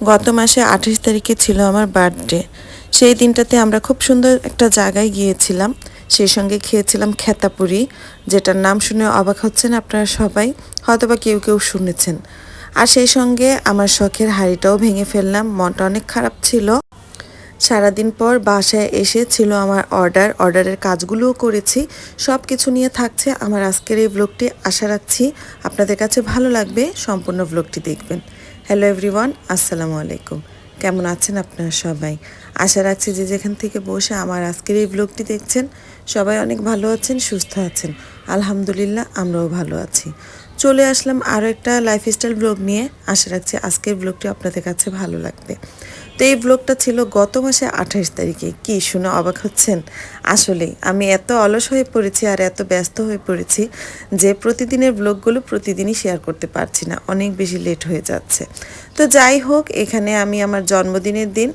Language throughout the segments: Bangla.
গত মাসে আঠাশ তারিখে ছিল আমার বার্থডে। সেই দিনটাতে আমরা খুব সুন্দর একটা জায়গায় গিয়েছিলাম। সেই সঙ্গে খেয়েছিলাম খেতাপুরি, যেটার নাম শুনে অবাক হচ্ছেন আপনারা সবাই, হয়তোবা কেউ কেউ শুনেছেন। আর সেই সঙ্গে আমার শখের হাড়িটাও ভেঙে ফেললাম, মনটা অনেক খারাপ ছিল। সারাদিন পর বাসায় এসে ছিল আমার অর্ডার, অর্ডারের কাজগুলোও করেছি। সব কিছু নিয়ে থাকছে আমার আজকের এই ব্লগটি আশা রাখছি আপনাদের কাছে ভালো লাগবে। সম্পূর্ণ ব্লগটি দেখবেন। হ্যালো এভরিওয়ান আসসালামু আলাইকুম। কেমন আছেন আপনারা সবাই? আশা রাখছি যে যেখান থেকে বসে আমার আজকের এই ব্লগটি দেখছেন, সবাই অনেক ভালো আছেন, সুস্থ আছেন। আলহামদুলিল্লাহ, আমরাও ভালো আছি। চলে আসলাম আরও একটা লাইফস্টাইল ব্লগ নিয়ে। আশা রাখছি আজকের ব্লগটি আপনাদের কাছে ভালো লাগবে। তো এই ব্লগটা ছিল গত মাসে আঠাশ তারিখে। কি শুনে অবাক হচ্ছেন? আসলেই আমি এত অলস হয়ে পড়েছি আর এত ব্যস্ত হয়ে পড়েছি যে প্রতিদিনের ব্লগগুলো প্রতিদিনই শেয়ার করতে পারছি না। অনেক বেশি লেট হয়ে যাচ্ছে। তো যাই হোক, এখানে আমি আমার জন্মদিনের দিন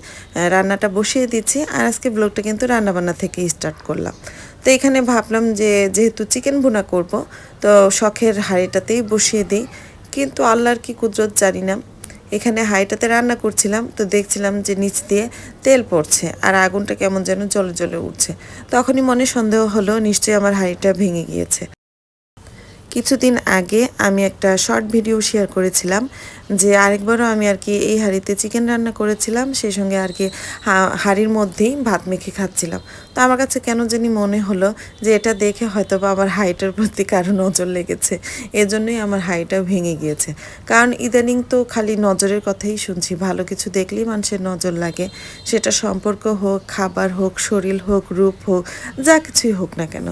রান্নাটা বসিয়ে দিচ্ছি আর আজকে ব্লগটা কিন্তু রান্নাবান্না থেকে স্টার্ট করলাম। তো এখানে ভাবলাম যে যেহেতু চিকেন ভুনা করব, তো শখের হাঁড়িটাতেই বসিয়ে দিই। কিন্তু আল্লাহর কি কুদরত জানি না। এখানে হাঁড়িটাতে রান্না করছিলাম, তো দেখছিলাম যে নিচ দিয়ে তেল পড়ছে আর আগুনটা কেমন যেন জলে জলে উঠছে। তখনই মনে সন্দেহ হলো, নিশ্চয়ই আমার হাঁড়িটা ভেঙে গিয়েছে। কিছুদিন আগে আমি একটা শর্ট ভিডিও শেয়ার করেছিলাম যে আরেকবারও আমি আর কি এই হাঁড়িতে চিকেন রান্না করেছিলাম, সেই সঙ্গে আর কি হাঁড়ির মধ্যেই ভাত মেখে খাচ্ছিলাম। তো আমার কাছে কেন জানি মনে হলো যে এটা দেখে হয়তো বা আমার হাইটার প্রতি কারও নজর লেগেছে। এজন্যই আমার হাইটা ভেঙে গিয়েছে। কারণ ইদানিং তো খালি নজরের কথাই শুনছি। ভালো কিছু দেখলেই মানুষের নজর লাগে। সেটা সম্পর্ক হোক, খাবার হোক, শরীর হোক, রূপ হোক, যা কিছুই হোক না কেন।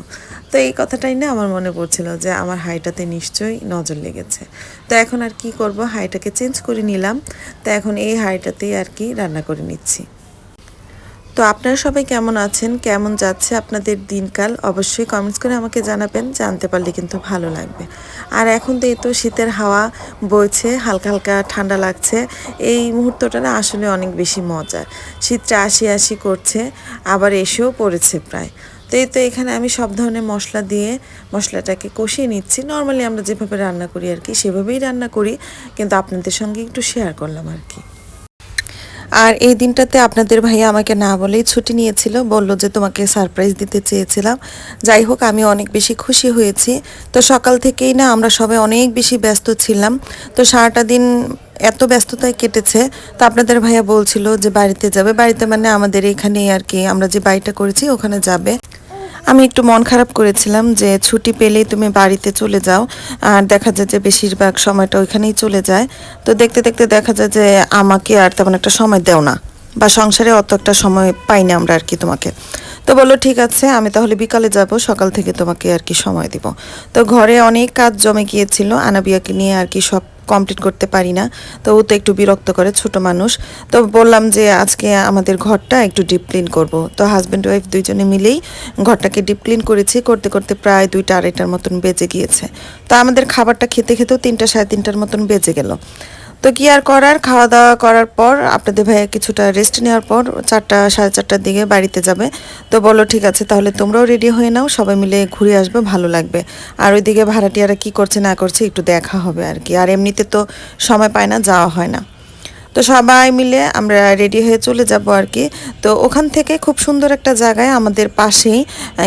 তো এই কথাটাই না আমার মনে পড়ছিল যে আমার হাইটাতে নিশ্চয়ই নজর লেগেছে। তো এখন আর কি করব? হাইটাকে চেঞ্জ করে নিলাম। তো এখন এই হাইটাতেই আর কি রান্না করে নিচ্ছি। তো আপনারা সবাই কেমন আছেন? কেমন যাচ্ছে আপনাদের দিনকাল? অবশ্যই কমেন্টস করে আমাকে জানাবেন, জানতে পারলে কিন্তু ভালো লাগবে। আর এখন তো এই তো শীতের হাওয়া বইছে, হালকা হালকা ঠান্ডা লাগছে। এই মুহূর্তটা না আসলে অনেক বেশি মজার। শীতটা আসি আসি করছে, আবার এসেও পড়েছে প্রায়। তো এই তো এখানে আমি সব ধরনের মশলা দিয়ে মশলাটাকে কষিয়ে নিচ্ছি। নর্মালি আমরা যেভাবে রান্না করি আর কি, সেভাবেই রান্না করি। কিন্তু আপনাদের সঙ্গে একটু শেয়ার করলাম আর কি। আর এই দিনটাতে আপনাদের ভাইয়া আমাকে না বলেই ছুটি নিয়েছিল, বলল যে তোমাকে সারপ্রাইজ দিতে চেয়েছিলাম। যাই হোক, আমি অনেক বেশি খুশি হয়েছি। তো সকাল থেকেই না আমরা সবাই অনেক বেশি ব্যস্ত ছিলাম। তো সারাটা দিন এত ব্যস্ততায় কেটেছে। তো আপনাদের ভাইয়া বলছিল যে বাড়িতে যাবে। বাড়িতে মানে আমাদের এখানেই আর কি, আমরা যে বাড়িটা করেছি ওখানে যাবে। আমি একটু মন খারাপ করেছিলাম যে ছুটি পেলেই তুমি বাড়িতে চলে যাও। আর দেখা যায় যে বেশিরভাগ সময়টা ওইখানেই চলে যায়। তো দেখতে দেখতে দেখা যায় যে আমাকে আর তেমন একটা সময় দেও না বা সংসারে অত একটা সময় পাই না আমরা আর কি তোমাকে। তো বলল, ঠিক আছে, আমি তাহলে বিকালে যাব, সকাল থেকে তোমাকে আর কি সময় দিব। তো ঘরে অনেক কাজ জমে গিয়েছিল, আনাবিয়াকে নিয়ে আর কি সব কমপ্লিট করতে পারি না। তো ও তো একটু বিরক্ত করে, ছোট মানুষ। তো বললাম যে, আজকে আমাদের ঘরটা একটু ডিপ ক্লিন করব। তো হাজব্যান্ড ওয়াইফ দুইজনে মিলেই ঘরটাকে ডিপ ক্লিন করেছি, করতে করতে প্রায় দুইটা আড়াইটার মতন বেজে গিয়েছে। তো আমাদের খাবারটা খেতে, খেতেও তিনটা, সাড়ে তিনটার মতন বেজে গেল। তো কি আর করার? খাওয়া দাওয়া করার পর আপনাদের ভাইয়া কিছুটা রেস্ট নেওয়ার পর চারটা, সাড়ে চারটার দিকে বাড়িতে যাবে। তো বলো, ঠিক আছে, তাহলে তোমরাও রেডি হয়ে নাও, সবাই মিলে ঘুরে আসবে, ভালো লাগবে। আর ওইদিকে ভাড়াটিয়ারা কি করছে, না করছে, একটু দেখা হবে আর কি। আর এমনিতে তো সময় পায় না, যাওয়া হয় না। তো সবাই মিলে আমরা রেডি হয়ে চলে যাব আর কি। তো ওখান থেকে খুব সুন্দর একটা জায়গায় আমাদের পাশেই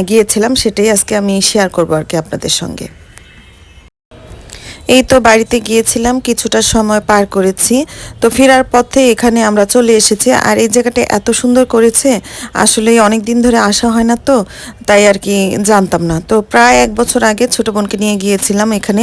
গিয়েছিলাম, সেটাই আজকে আমি শেয়ার করব আর কি আপনাদের সঙ্গে। এই তো বাড়িতে গিয়েছিলাম, কিছুটা সময় পার করেছি। তো ফেরার পথে এখানে আমরা চলে এসেছি। আর এই জায়গাটা এত সুন্দর করেছে আসলে অনেক দিন ধরে আসা হয় না তো, তাই আর কি জানতাম না। তো প্রায় এক বছর আগে ছোটো বোনকে নিয়ে গিয়েছিলাম এখানে।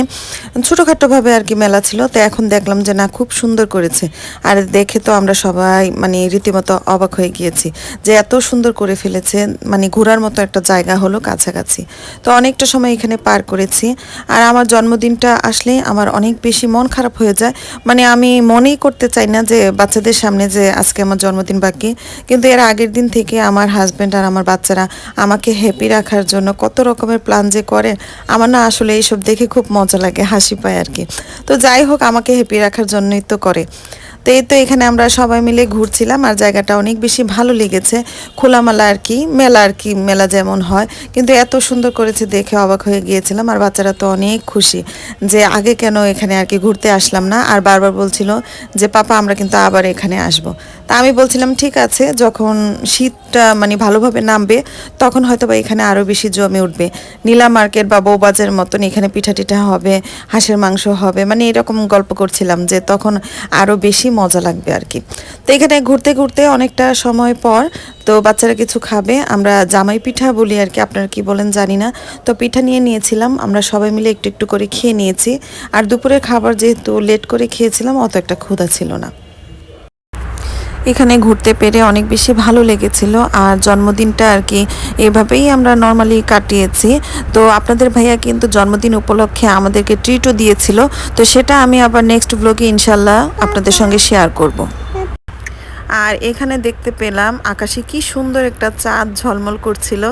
ছোটোখাটোভাবে আর কি মেলা ছিল, তো এখন দেখলাম যে না, খুব সুন্দর করেছে। আর দেখে তো আমরা সবাই মানে রীতিমতো অবাক হয়ে গিয়েছি যে এত সুন্দর করে ফেলেছে মানে ঘোরার মতো একটা জায়গা হলো কাছাকাছি। তো অনেকটা সময় এখানে পার করেছি। আর আমার জন্মদিনটা আসলে আমার অনেক বেশি মন খারাপ হয়ে যায়। মানে আমি মনেই করতে চাই না যে বাচ্চাদের সামনে যে আজকে আমার জন্মদিন বাকি। কিন্তু এর আগের দিন থেকে আমার হাজব্যান্ড আর আমার বাচ্চারা আমাকে হ্যাপি রাখার জন্য কত রকমের প্ল্যান যে করে আমার না আসলে এইসব দেখে খুব মজা লাগে, হাসি পায় আর কি। তো যাই হোক, আমাকে হ্যাপি রাখার জন্যই তো করে। তো এই তো এখানে আমরা সবাই মিলে ঘুরছিলাম আর জায়গাটা অনেক বেশি ভালো লেগেছে। খোলামেলা আর কি, মেলা আর কি, মেলা যেমন হয়। কিন্তু এত সুন্দর করেছে দেখে অবাক হয়ে গিয়েছিলাম আর বাচ্চারা তো অনেক খুশি যে আগে কেন এখানে আর কি ঘুরতে আসলাম না। আর বারবার বলছিল যে, পাপা, আমরা কিন্তু আবার এখানে আসব। তা আমি বলছিলাম, ঠিক আছে, যখন শীতটা মানে ভালোভাবে নামবে, তখন হয়তো বা এখানে আরও বেশি জমে উঠবে। নীলা মার্কেট বা বৌবাজারের মতন এখানে পিঠা টিঠা হবে, হাঁসের মাংস হবে। মানে এরকম গল্প করছিলাম যে তখন আরও বেশি মজা লাগবে আর কি। তো এখানে ঘুরতে ঘুরতে অনেকটা সময় পর তো বাচ্চারা কিছু খাবে, আমরা জামাই পিঠা বলি আর কি, আপনারা কি বলেন জানি না। তো পিঠা নিয়ে নিয়েছিলাম, আমরা সবাই মিলে একটু একটু করে খেয়ে নিয়েছি। আর দুপুরের খাবার যেহেতু লেট করে খেয়েছিলাম, অত একটা ক্ষুধা ছিল না। এখানে ঘুরতে পেরে অনেক বেশি ভালো লেগেছিল। আর জন্মদিনটা আর কি এভাবেই আমরা নর্মালি কাটিয়েছি। তো আপনাদের ভাইয়া কিন্তু জন্মদিন উপলক্ষে আমাদেরকে ট্রিটও দিয়েছিল। তো সেটা আমি আবার নেক্সট ব্লগে ইনশাল্লাহ আপনাদের সঙ্গে শেয়ার করব। আর এখানে দেখতে পেলাম আকাশে কি সুন্দর একটা চাঁদ ঝলমল করছিল।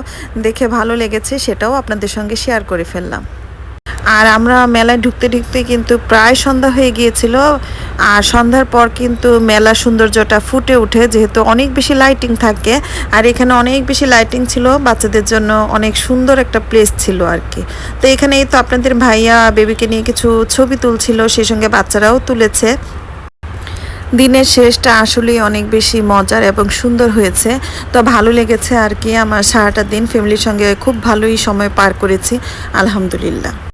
দেখে ভালো লেগেছে, সেটাও আপনাদের সঙ্গে শেয়ার করে ফেললাম। আর আমরা মেলায় ঢুকতে ঢুকতে কিন্তু প্রায় সন্ধ্যা হয়ে গিয়েছিল। আর সন্ধ্যার পর কিন্তু মেলার সৌন্দর্যটা ফুটে ওঠে, যেহেতু অনেক বেশি লাইটিং থাকে। আর এখানে অনেক বেশি লাইটিং ছিল, বাচ্চাদের জন্য অনেক সুন্দর একটা প্লেস ছিল আর কি তো এখানে তো আপনাদের ভাইয়া বেবিকে নিয়ে কিছু ছবি তুলছিল, সেই সঙ্গে বাচ্চারাও তুলেছে। দিনের শেষটা আসলেই অনেক বেশি মজার এবং সুন্দর হয়েছে। তো ভালো লেগেছে আর কি আমার সারাটা দিন। ফ্যামিলির সঙ্গে খুব ভালোই সময় পার করেছি, আলহামদুলিল্লাহ।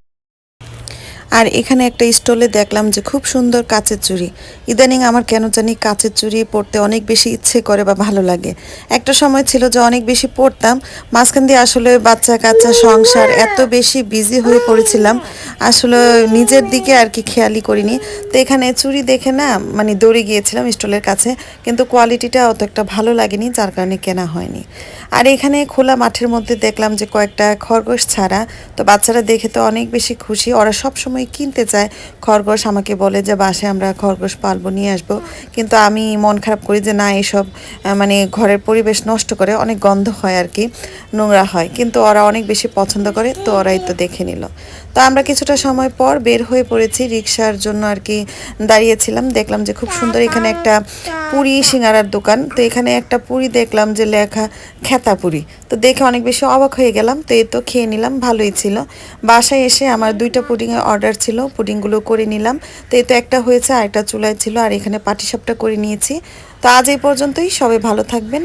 আর এখানে একটা স্টলে দেখলাম যে খুব সুন্দর কাচের চুড়ি। ইদানিং আমার কেন জানি কাচের চুড়ি পড়তে অনেক বেশি ইচ্ছে করে বা ভালো লাগে। একটা সময় ছিল যে অনেক বেশি পড়তাম মাঝখান দিয়ে আসলে বাচ্চা কাচ্চা সংসার এত বেশি বিজি হয়ে পড়েছিলাম। আসলে নিজের দিকে আর কি খেয়ালই করিনি। তো এখানে চুরি দেখে না মানে দৌড়ে গিয়েছিলাম স্টলের কাছে, কিন্তু কোয়ালিটিটা অত একটা ভালো লাগেনি, যার কারণে কেনা হয়নি। আর এখানে খোলা মাঠের মধ্যে দেখলাম যে কয়েকটা খরগোশ ছাড়া, তো বাচ্চারা দেখে তো অনেক বেশি খুশি। ওরা সব সময় কিনতে চায়, খরগোশ আমাকে বলে যে, বাসায় আমরা খরগোশ পালবো, নিয়ে আসব। কিন্তু আমি মন খারাপ করি যে, না, এসব মানে ঘরের পরিবেশ নষ্ট করে অনেক গন্ধ হয় আর কি, নোংরা হয়। কিন্তু ওরা অনেক বেশি পছন্দ করে, তো ওরাই তো দেখে নিল। তো আমরা কিছুটা সময় পর বের হয়ে পড়েছি রিক্সার জন্য আর কি দাঁড়িয়েছিলাম। দেখলাম যে খুব সুন্দর এখানে একটা পুরি সিঙ্গারার দোকান। তো এখানে একটা পুরি দেখলাম যে লেখা খেতা পুরি। তো দেখে অনেক বেশি অবাক হয়ে গেলাম। তো এই তো খেয়ে নিলাম, ভালোই ছিল। বাসায় এসে আমার দুইটা পুডিংয়ের অর্ডার ছিল, পুডিংগুলো করে নিলাম। তো এই তো একটা হয়েছে আর একটা চুলায় ছিল, আর এখানে পাটিসাপটা করে নিয়েছি। তো আজ এই পর্যন্তই, সবাই ভালো থাকবেন।